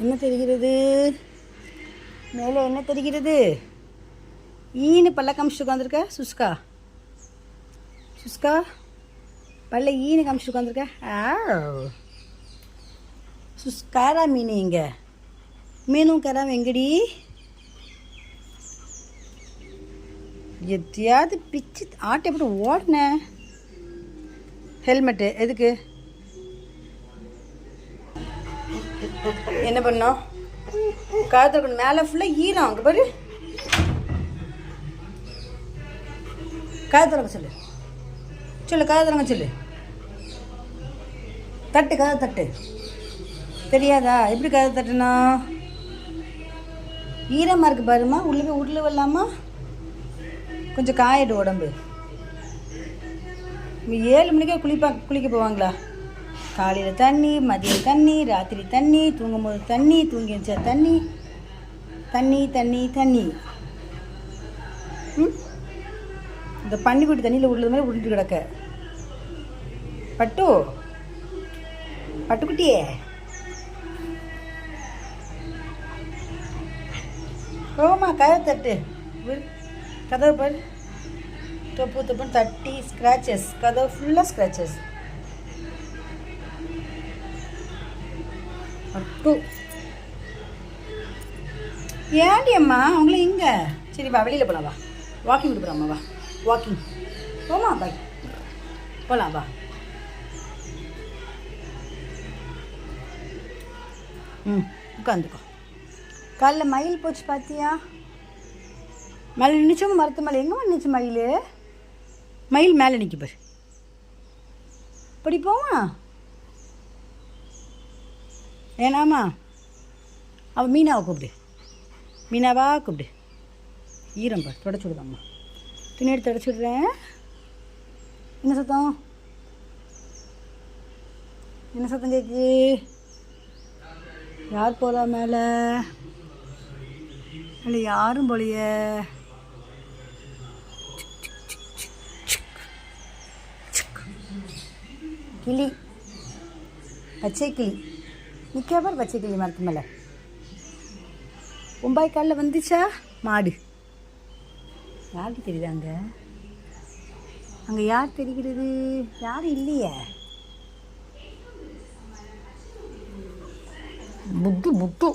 என்ன தெரிகிறது? மேலே என்ன தெரிகிறது? ஈனு பல்ல காமிச்சிட்டு உட்காந்துருக்க சுஸ்கா சுஸ்கா பல்ல ஈனு காமிச்சிட்டு உட்காந்துருக்க ஆ சுஸ்காரா மீன் இங்கே? மீனும் கராம எங்கடி? எத்தையாவது பிச்சு ஆட்டை எப்படி ஓடின. ஹெல்மெட்டு எதுக்கு? என்ன பண்ணோம் காத்திருக்கணும் மேலே ஃபுல்லாக ஈரம் அங்கே பாரு. காது சொல்லு. சொல்லு காது சொல்லு. தட்டு கதை தட்டு. தெரியாதா? எப்படி கதை தட்டுனா? ஈரமாக இருக்கு பாருமா உள்ளே போய் வரலாமா? கொஞ்சம் காயிடு உடம்பு. ஏழு மணிக்கே குளிப்பா குளிக்க போவாங்களா? காலையில் தண்ணி மதியம் தண்ணி ராத்திரி தண்ணி தூங்கும்போது தண்ணி தூங்கி வச்சா தண்ணி. தண்ணி தண்ணி தண்ணி. ம்? இந்த பன்னிக்குட்டி தண்ணியில் உள்ளது மாதிரி உருண்டு கிடக்க. பட்டு. பட்டுக்குட்டியே. ஓமா கதை தட்டு. கதவு பண் தொப்பு தொப்புன்னு தட்டி ஸ்க்ராச்சஸ் கதவு ஃபுல்லாக ஸ்க்ராச்சஸ் பட்டு ஏன்டி அம்மா? அவங்கள இங்கே. சரி வா வெளியில் போகலாம் வா. வாக்கிங் கொடுக்குறோம்மா வா. வாக்கிங் போமா பாய் போகலாம் வா. ம் உட்காந்துக்கோ. காலைல மயில் போச்சு பார்த்தியா மயில் நின்றுச்சும் மரத்து மலை? எங்கே நின்றுச்சு மயில்? மயில் மேலே நிற்க பாரு. இப்படி போமா ஏனாமா அவள் மீனாவை கூப்பிடு. மீனாவா கூப்பிடு. ஈரம் பார் தொடச்சி விடுதாம்மா துணி எடுத்து தொடச்சி விடுறேன் என்ன சத்தம்? என்ன சத்தம் கேக்கு யார் போகிறா மேலே? இல்லை யாரும் போலையே. கிளி. பச்சை கிளி. நிற்காம வச்சுக்கலையே மரத்து மேலே. ஒம்பாய் காலில் வந்துச்சா? மாடு. யாருக்கு தெரியுது அங்கே? அங்கே யார் தெரிகிறது? யாரும் இல்லையே. புட்டு புத்து.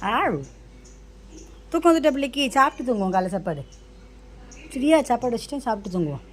ஆள் தூக்கம் வந்துட்ட பிள்ளைக்கு. சாப்பிட்டு தூங்குவோம் காலை சாப்பாடு. சரியா? சாப்பாடு வச்சுட்டேன் சாப்பிட்டு தூங்குவோம்.